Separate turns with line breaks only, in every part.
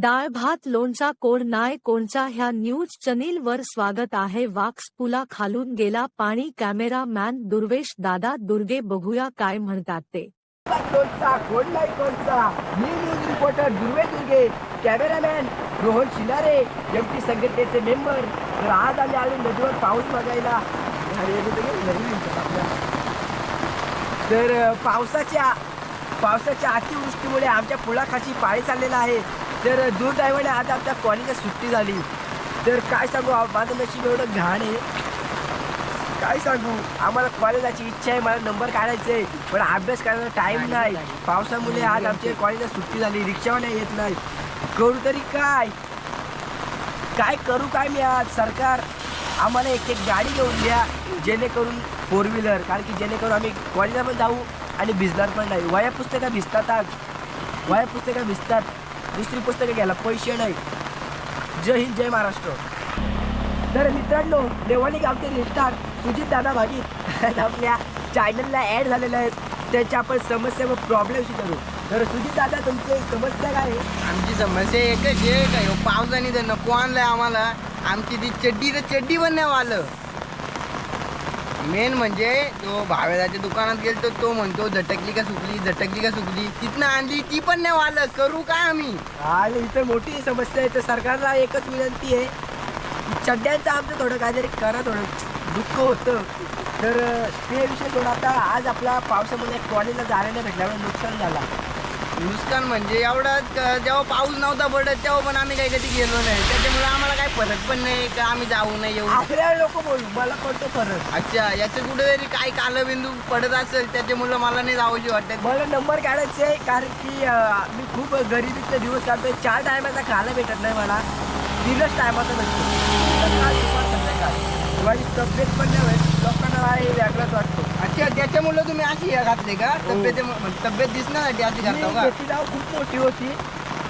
डाळ भात लोणचा कोण नाय कोणचा ह्या न्यूज चॅनेल वर स्वागत आहे. वाक्स पुला खालून गेला पाणी कॅमेरा मॅन दुर्वेश दादा. दुर्गे बघूया काय म्हणतात ते.
कोणचा कोण नाही कोणचा? मी news reporter Durve Durge. Cameraman Rohan Shilare M T संघटनेचे मेंबर. तर आज आम्ही आलो नदीवर पाऊस बघायला. तर पावसाच्या पावसाच्या अतिवृष्टीमुळे आमच्या पुलाखाची पाळी चाललेला आहे. तर दुर्दैवाने आज आमच्या कॉलेजला सुट्टी झाली. तर काय सांगू माझं नशीब एवढं घाण आहे. काय सांगू आम्हाला कॉलेजाची इच्छा आहे मला नंबर काढायचे आहे पण अभ्यास करायला टाइम नाही पावसामुळे आज आमच्या कॉलेजला सुट्टी झाली रिक्षावाल्या येत नाही. करू तरी काय? काय करू काय मी आज? सरकार आम्हाला एक एक गाडी घेऊन द्या जेणेकरून फोर व्हीलर कारण की जेणेकरून आम्ही कॉलेजला पण जाऊ आणि भिजणार पण नाही. वया पुस्तकं भिजतात आज वया पुस्तकं भिजतात. दुसरी पुस्तकं घ्यायला पैसे नाही. जय हिंद जय महाराष्ट्र. तर मित्रांनो देवानी गावचे रिस्टार सुजित दादा भागीत आपल्या चॅनलला ॲड झालेल्या आहेत. त्याच्या आपण समस्या व प्रॉब्लेम करू. तर सुजित दादा तुमची समस्या काय आहे?
आमची समस्या एकच आहे. काय हो पावसाने तर नको आणलंय आम्हाला. आमची ती चड्डी तर चड्डी पण नाही आलं मेन म्हणजे तो भावेदाच्या दुकानात गेलतो तो म्हणतो झटकली का सुकली? झटकली का सुकली? तिथनं आणली ती पण नाही वाल. करू काय आम्ही?
आणि इथं मोठी समस्या आहे. तर सरकारला एकच विनंती आहे चड्ड्यांचं आमचं थोडं काहीतरी करा थोडं दुःख होतं. तर ते विषय थोडं आता आज आपला पावसामध्ये कॉलेजला जायला नाही भेटल्यामुळे नुकसान झाला.
नुकसान म्हणजे एवढं जेव्हा पाऊस नव्हता पडत तेव्हा पण आम्ही काही कधी गेलो नाही. त्याच्यामुळे आम्हाला काही फरक पण नाही का आम्ही जाऊ नाही येऊ
आपल्या लोक बोलू मला पडतो फरक.
अच्छा याचं कुठेतरी काही कालबिंदू पडत असेल त्याच्यामुळे मला नाही जाऊशी वाटत.
मला नंबर काढायचे आहे कारण की अं, मी खूप गरिबीतले दिवस काढतोय चार टायमाचा खायला भेटत नाही मला. तीनच टायमाचा भेटतो सकाळ दुपार संध्याकाळ. माझी तब्येत पण नाही होत. लोकांना हा हे वेगळाच वाटतो.
अच्छा त्याच्यामुळे तुम्ही अशी हे घातली का? तब्येत तब्येत दिसण्यासाठी अशी घालता का?
नाव खूप मोठी होती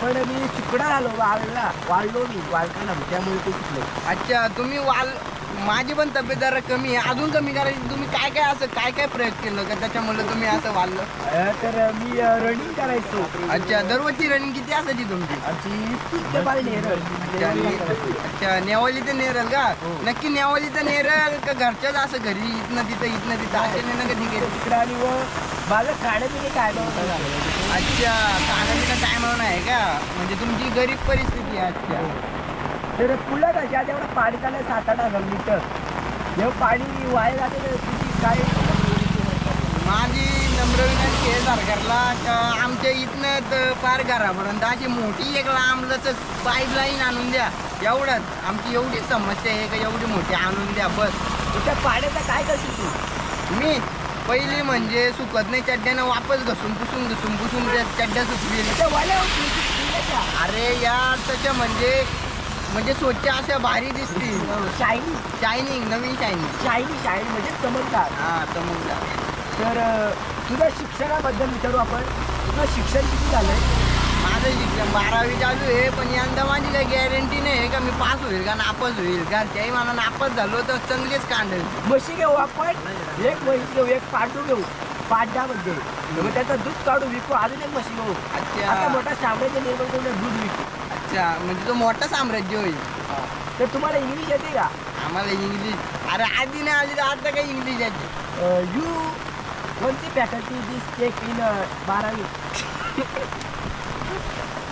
पण मी चिकडा झालो वाढला वाढलो मी वाढका झालो त्यामुळे ते शिकलो
अच्छा तुम्ही वाल माझी पण तब्येत जरा कमी आहे. अजून कमी करायची. तुम्ही काय काय असं काय काय प्रयोग केलं का? त्याच्यामुळे तुम्ही असं वाढलं.
तर मी रनिंग करायचो.
अच्छा दररोजची रनिंग किती असायची तुमची?
आमची तीन ते बाल नेरळ
अच्छा ने- अच्छा नेवाली तर नेरल का? नक्की नेवाली तर नेरल का घरच्याच असं घरी इथनं तिथं इथनं तिथं असे नाही ना कधी गेले
तिकडं आणि व माझं खाण्यापिणे काय? नव्हतं झालं
अच्छा खाण्यापिणं टायमावर आहे का? म्हणजे तुमची गरीब परिस्थिती आहे. अच्छा.
तर पुला कशा तेवढं पाणी चाललं सात आठ हजार लिटर. जेव्हा पाणी वाया जाते तर तुझी काय?
माझी नम्र विनंती आहे सरकारला का आमच्या इथनं तर पार घरापर्यंत अशी मोठी एक लांबलच पाईपलाईन आणून द्या. एवढंच. आमची एवढी समस्या आहे का एवढी मोठी आणून द्या बस.
तुझ्या पाण्याचा काय करशील तू?
मी पहिली म्हणजे सुकत नाही चड्ड्यानं वापस घसून पुसून घसून पुसून त्या चड्ड्या सुकली अरे यार तशा म्हणजे म्हणजे स्वच्छ अशा भारी दिसतील.
शायनी
शायनिंग नवीन शायनिंग
शायनी शायनी म्हणजे समजतात
हा मग
तर तुझ्या शिक्षणाबद्दल विचारू आपण. तुझं शिक्षण किती झालंय?
माझं शिक्षण बारावी चालू आहे पण यंदा माझी काही गॅरंटी नाही आहे का मी पास होईल का नापास होईल घरच्याही मला नापास झालो तर चांगलीच कांडेल.
म्हशी घेऊ आपण एक म्हैस घेऊ एक पांडू घेऊ पांढ्यामध्ये मग त्याचं दूध काढू विकू अजून एक म्हशी घेऊ.
अच्छा.
असा मोठा साम्राज्य निर्माण करून दूध विकू.
अच्छा म्हणजे तो मोठं साम्राज्य होईल.
तर तुम्हाला इंग्लिश येते का?
आम्हाला इंग्लिश अरे आधी नाही आली तर आता काही इंग्लिश यायची
यू कोणती फॅकल्टी दिस टेक इन बारावी?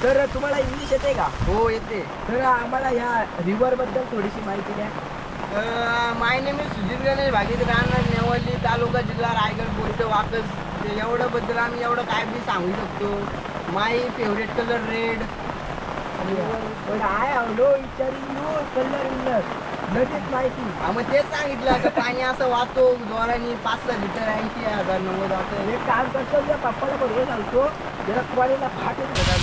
तर तुम्हाला इंग्लिश येते का?
हो येते.
तर आम्हाला ह्या रिव्हरबद्दल थोडीशी माहिती द्या.
My name is Sujit Ganesh Bhagit राहणार नेवली तालुका जिल्हा रायगड पोस्ट वाकस ते एवढं बद्दल आम्ही एवढं काय बी सांगू शकतो. माय फेवरेट कलर रेड
पण आय हॅव नो लगेच माहिती.
मग तेच सांगितलं का पाणी असं वाहतो जोराने पाच सहा लिटर ऐंशी हजार नव्वद असं
एक काम करतो तुझ्या पप्पाला बरोबर सांगतो जरा कॉलेजला फाट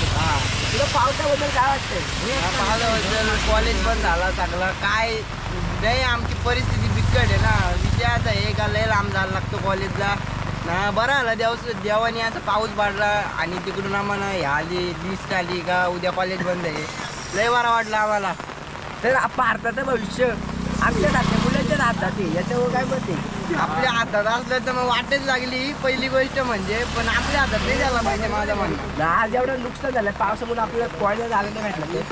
हा.
तुला पावसाबद्दल काय वाटतंय?
पाहिल्याबद्दल कॉलेज बंद झाला सगळं. काय नाही आमची परिस्थिती बिकट आहे ना. विषय असा आहे का लय लांब जायला लागतो कॉलेजला? ना बरं आलं देव देवाने असं पाऊस पडला आणि तिकडून आम्हाला हे आली लिस्ट आली का उद्या कॉलेज बंद आहे. लय बरा वाटलं आम्हाला.
तर भारताचं भविष्य आमच्या सारख्या मुलांच्या हातात आहे याच्यावर काय आहे?
आपल्या हातात असलं तर मग वाटच लागली. पहिली गोष्ट म्हणजे पण आपल्या हातात नाही झाला पाहिजे माझं म्हणणं
आज एवढं नुकसान झालं पावसामुळे आपल्याला कॉलेज झालं नाही भेटलं ते.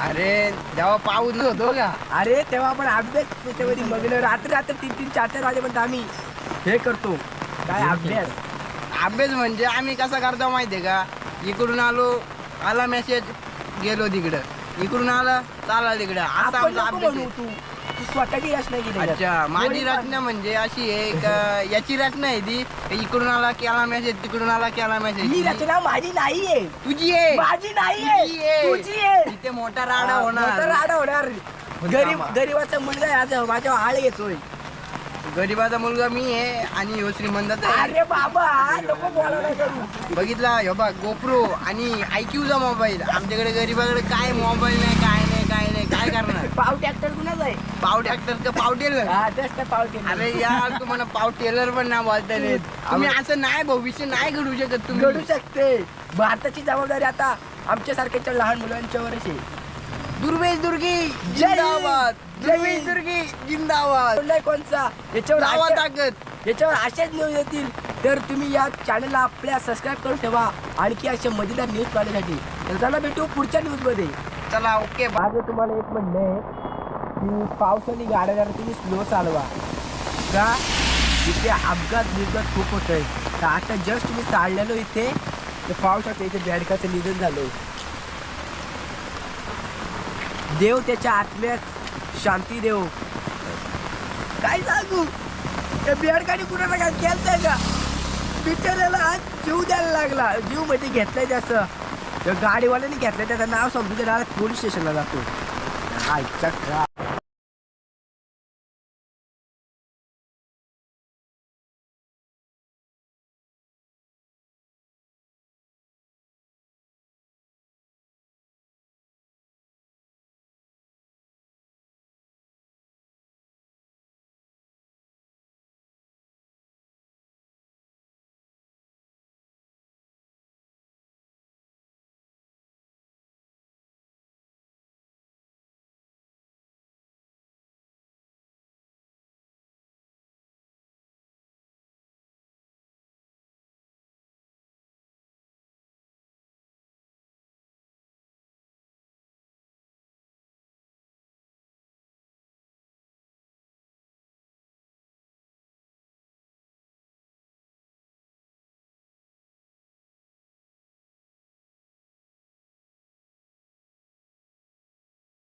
अरे जेव्हा पाऊस होतो का?
अरे तेव्हा आपण अभ्यास त्याच्यामध्ये मग्न रात्री रात्री तीन तीन चार चार वाजेपर्यंत आम्ही हे करतो. काय अभ्यास
अभ्यास म्हणजे आम्ही कसा करतो माहितीये का? इकडून आलो आला मेसेज गेलो तिकडं. इकडून आला चाला तिकडं. असा आमचा अभ्यास
म्हणू
आहे.
तू. तू स्वतःची रचना केली त्याच्यात.
अच्छा माझी. रचना म्हणजे अशी आहे का याची रचना आहे ती. इकडून आला केला मेसेज तिकडून आला केला
ही
मेसेज
रचना माझी नाहीये
तुझी आहे.
माझी नाहीये
तुझी आहे.
तुझी आहे.
इथे मोठा राडा
मोठा
होणार.
राडा होणार. गरीब. गरीबाचा मुलगा आहे आज आळ येतोय
गरीबाचा मुलगा मी आहे आणि ह्यो श्रीमंताचा आहे.
अरे बाबा नको बोलायला करू.
बघितला ह्यो बघ गोप्रो आणि आयक्यूचा मोबाईल. आमच्याकडे गरीबाकडे काय मोबाईल नाही काय नाही काय नाही काय करणार?
पाव ट्रॅक्टर कुणाच आहे?
पाव ट्रॅक्टर का पाव टेलर
हा पाव
अरे यार तुम्हाला पाव टेलर पण ना बोलता येत. तुम्ही असं नाही भविष्य नाही घडू शकत
घडू
तुम्ही
शकते. भारताची जबाबदारी आता आमच्या सारख्याच्या लहान मुलांच्यावरच आहे.
दुर्वेश दुर्गी. जिंदाबाद. दुर्वेश. दुर्गी जिंदाबाद.
नाही कोणचा? याच्यावर अशा-
ताकद.
याच्यावर अशाच न्यूज येतील. तर तुम्ही या चॅनलला आपल्या सबस्क्राईब करून ठेवा. आणखी अशा मजेदार न्यूज पाहण्यासाठी. तर चला भेटू पुढच्या न्यूजमध्ये
चला ओके
माझं तुम्हाला एक म्हणणं आहे. की पावसाने गाड्या जरा तुम्ही स्लो चालवा. का? इथे अपघात बिघात खूप होत आहे तर आता जस्ट मी चाललेलो इथे. तर पावसाचं इथे बेडकाचं निधन झालं. देव त्याच्या आत्म्यात शांती देव. काय सांगू? त्या बेडकाने कुणाला काय केलंय का? बिचाराला आज जीव द्यायला लागला. जीव म्हणजे घेतलाय त्याचं त्या गाडीवाल्याने घेतलंय त्याचं नाव समजू त्याला पोलीस स्टेशनला जातो. आयच्या